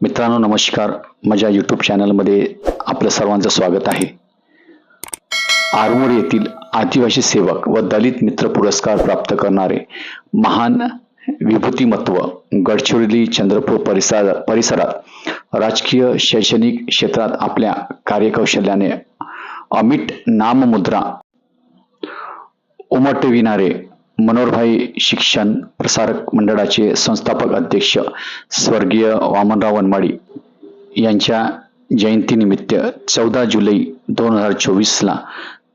मित्रांनो नमस्कार. माझ्या यूट्यूब चॅनलमध्ये आपलं सर्वांचं स्वागत आहे. आरमोर येथील आदिवासी सेवक व दलित मित्र पुरस्कार प्राप्त करणारे महान विभूतिमत्व गडचिरोली चंद्रपूर परिसर परिसरात राजकीय शैक्षणिक क्षेत्रात आपल्या कार्यकौशल्याने अमिट नाममुद्रा उमटविणारे मनोहरभाई शिक्षण प्रसारक मंडळाचे संस्थापक अध्यक्ष स्वर्गीय वामनराव वनमाडी यांच्या जयंतीनिमित्त चौदा जुलै दोन हजार चोवीसला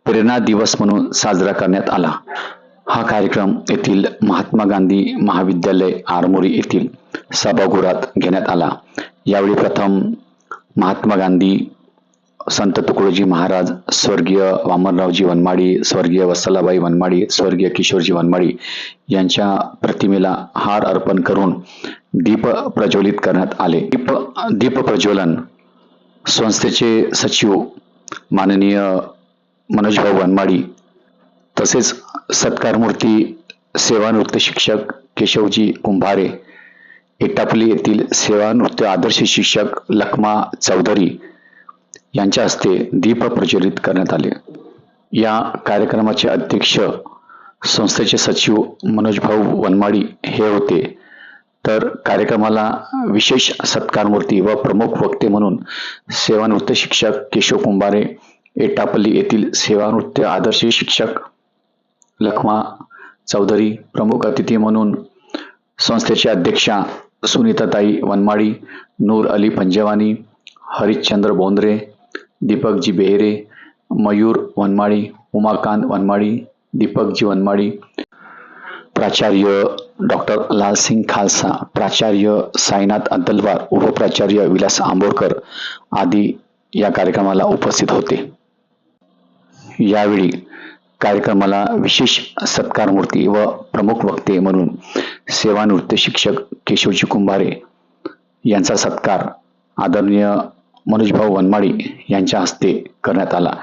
प्रेरणा दिवस म्हणून साजरा करण्यात आला. हा कार्यक्रम येथील महात्मा गांधी महाविद्यालय आरमोरी येथील सभागृहात घेण्यात आला. यावेळी प्रथम महात्मा गांधी संत तुकडोजी महाराज स्वर्गीय वामनरावजी वनमाडी स्वर्गीय वत्सलाबाई वनमाडी स्वर्गीय किशोरजी वनमाडी यांच्या प्रतिमेला हार अर्पण करून दीप प्रज्वलित करण्यात आले. दीप दीप प्रज्वलन संस्थेचे सचिव माननीय मनोजभाऊ वनमाडी तसेच सत्कारमूर्ती सेवानृत्य शिक्षक केशवजी कुंभारे एटापली येथील सेवानृत्य आदर्श शिक्षक लखमा चौधरी यांच्या हस्ते दीप प्रज्वलित करण्यात आले. या कार्यक्रमाचे अध्यक्ष संस्थेचे सचिव मनोजभाऊ वनमाडी हे होते. तर कार्यक्रमाला विशेष सत्कारमूर्ती व प्रमुख वक्ते म्हणून सेवानृत्य शिक्षक केशव कुंभारे एटापल्ली येथील सेवानृत्य आदर्श शिक्षक लखमा चौधरी प्रमुख अतिथी म्हणून संस्थेचे अध्यक्षा सुनीताताई वनमाडी नूर अली पंजवानी हरिश्चंद्र बोंद्रे दीपकजी बेहरे मयूर वनमाळी उमाकांत वनमाळी दीपकजी वनमाळी प्राचार्य डॉक्टर लालसिंग खालसा प्राचार्य साईनाथ अद्दलवार उपप्राचार्य विलास आंबोरकर आदी या कार्यक्रमाला उपस्थित होते. यावेळी कार्यक्रमाला विशेष सत्कारमूर्ती व प्रमुख वक्ते म्हणून सेवानृत्य शिक्षक केशवजी कुंभारे यांचा सत्कार आदरणीय मनोजभाऊ वनमाडी यांच्या हस्ते करण्यात आला.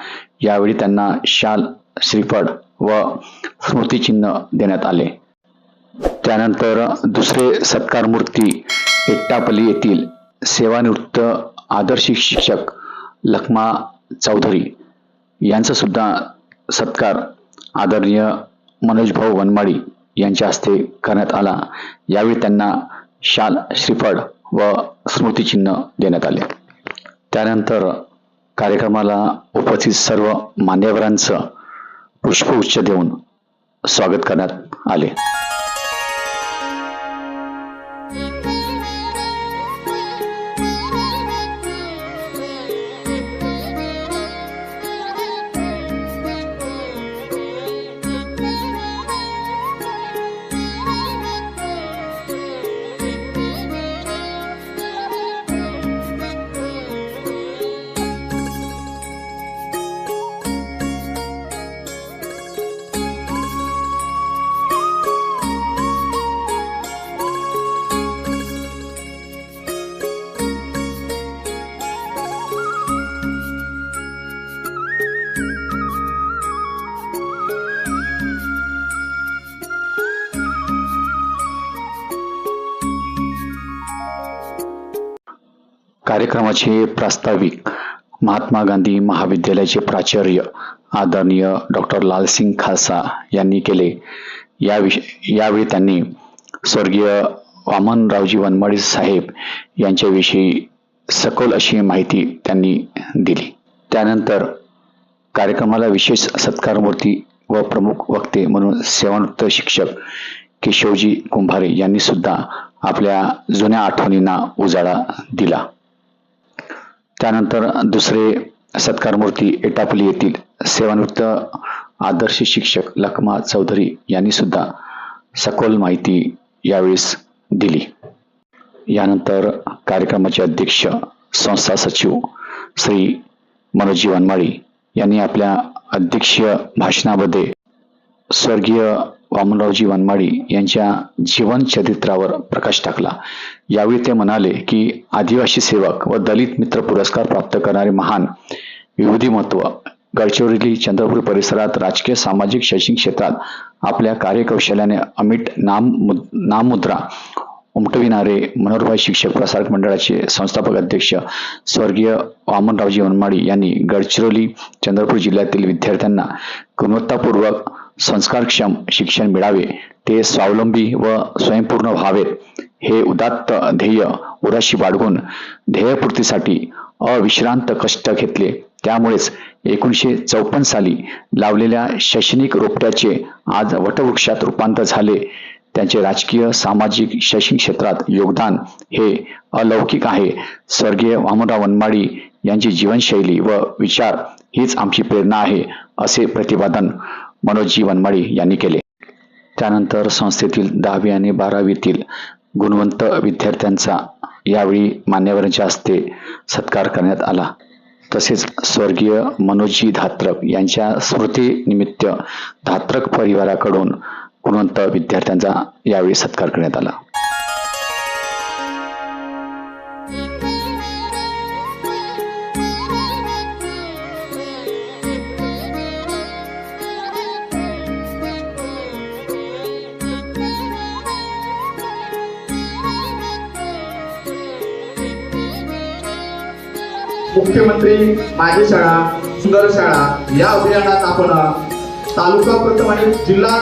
यावेळी त्यांना शाल श्रीफळ व स्मृतिचिन्ह देण्यात आले. त्यानंतर दुसरे सत्कारमूर्ती एट्टापल्ली येथील सेवानिवृत्त आदर्श शिक्षक लखमा चौधरी यांचा सुद्धा सत्कार आदरणीय मनोजभाऊ वनमाडी यांच्या हस्ते करण्यात आला. यावेळी त्यांना शाल श्रीफळ व स्मृतिचिन्ह देण्यात आले. त्यानंतर कार्यक्रमाला उपस्थित सर्व मान्यवरांचं पुष्पगुच्छ देऊन स्वागत करण्यात आले. कार्यक्रमाचे प्रास्ताविक महात्मा गांधी महाविद्यालयाचे प्राचार्य आदरणीय डॉक्टर लालसिंग खालसा यांनी केले. याविषयी यावेळी त्यांनी स्वर्गीय वामनरावजी वनमाडी साहेब यांच्याविषयी सखोल अशी माहिती त्यांनी दिली. त्यानंतर कार्यक्रमाला विशेष सत्कारमूर्ती व प्रमुख वक्ते म्हणून सेवानृत्त शिक्षक केशवजी कुंभारे यांनी सुद्धा आपल्या जुन्या आठवणींना उजाळा दिला. त्यानंतर दुसरे सत्कारमूर्ती एटापली येथील सेवानिवृत्त आदर्श शिक्षक लखमा चौधरी यांनी सुद्धा सखोल माहिती यावेळेस दिली. यानंतर कार्यक्रमाचे अध्यक्ष संस्था सचिव श्री मनोजी वनमाळी यांनी आपल्या अध्यक्षीय भाषणामध्ये स्वर्गीय वामनरावजी वनमाडी यांच्या जीवन चरित्रावर प्रकाश टाकला. यावेळी ते म्हणाले की आदिवासी सेवक व दलित मित्र पुरस्कार प्राप्त करणारे महान विविधिमत्व गडचिरोली चंद्रपूर परिसरात राजकीय सामाजिक शैक्षणिक क्षेत्रात आपल्या कार्यकौशल्याने अमिट नाम नाममुद्रा उमटविणारे मनोहरभाई शिक्षक प्रसारक मंडळाचे संस्थापक अध्यक्ष स्वर्गीय वामनरावजी वनमाडी यांनी गडचिरोली चंद्रपूर जिल्ह्यातील विद्यार्थ्यांना गुणवत्तापूर्वक संस्कारक्षम शिक्षण मिळावे ते स्वावलंबी व स्वयंपूर्ण व्हावेत हे उदात्त ध्येय उराशी बाळगून ध्येयपूर्तीसाठी अविश्रांत कष्ट घेतले. त्यामुळेच एकोणीसशे चौपन्न साली लावलेल्या शैक्षणिक रोपट्याचे आज वटवृक्षात रूपांतर झाले. त्यांचे राजकीय सामाजिक शैक्षणिक क्षेत्रात योगदान हे अलौकिक आहे. स्वर्गीय वामनराव वनमाडी यांची जीवनशैली व विचार हीच आमची प्रेरणा आहे असे प्रतिपादन मनोजजी वनमाळी यांनी केले. त्यानंतर संस्थेतील दहावी आणि बारावीतील गुणवंत विद्यार्थ्यांचा यावेळी मान्यवरांच्या हस्ते सत्कार करण्यात आला. तसेच स्वर्गीय मनोजजी धात्रक यांच्या स्मृतीनिमित्त धात्रक परिवाराकडून गुणवंत विद्यार्थ्यांचा यावेळी सत्कार करण्यात आला. मुख्यमंत्री माझी शाळा सुंदर शाळा या अभियानात आपण तालुका प्रथम आणि जिल्हा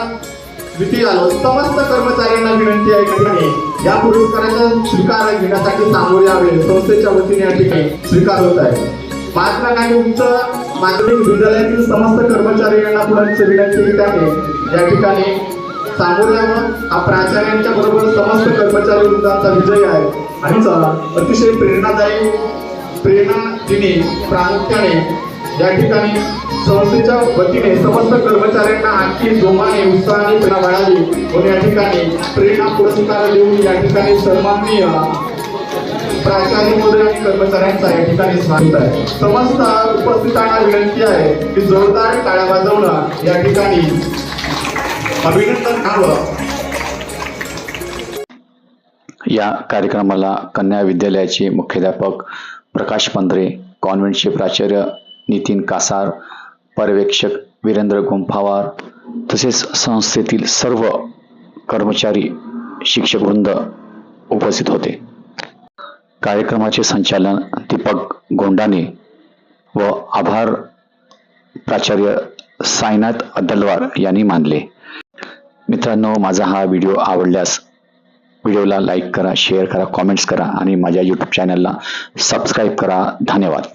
द्वितीय आलो. समस्त कर्मचाऱ्यांना विनंती आहे की या पुरस्काराचा स्वीकार घेण्यासाठी सामोरे यावे. संस्थेच्या वतीने या ठिकाणी स्वीकार होत आहे. महात्मा गांधी उच्च माध्यमिक विद्यालयातील समस्त कर्मचारी यांना पुढे विनंती येत आहे या ठिकाणी सामोरे यावं. हा प्राचार्यांच्या बरोबर समस्त कर्मचारी वृंदाचा विजय आहे. आणि चला, अतिशय प्रेरणादायी प्रेरणा दिनी प्रामुख्याने. या ठिकाणी संस्थेच्या वतीने समस्त कर्मचाऱ्यांना आणखी जोमाने उत्साहाने प्रेरणा वाढावी म्हणून या ठिकाणी प्रेरणा पुरस्कार देऊन या ठिकाणी सन्माननीय प्राचार्य महोदय आणि कर्मचाऱ्यांचा या ठिकाणी स्वागत आहे. समस्त उपस्थितांना विनंती आहे की जोरदार टाळ्या वाजवणं या ठिकाणी अभिनंदन करावं. या कार्यक्रमाला कन्या विद्यालयाचे मुख्याध्यापक प्रकाश पंधरे कॉन्व्हेंटचे प्राचार्य नितीन कासार पर्यवेक्षक वीरेंद्र गुंफावार तसेच संस्थेतील सर्व कर्मचारी शिक्षकवृंद उपस्थित होते. कार्यक्रमाचे संचालन दीपक गोंडाने व आभार प्राचार्य साईनाथ अद्दलवार यांनी मानले. मित्रांनो माझा हा व्हिडिओ आवडल्यास व्हिडिओला लाईक करा शेअर करा कॉमेंट्स करा आणि माझ्या यूट्यूब चॅनलला सबस्क्राईब करा. धन्यवाद.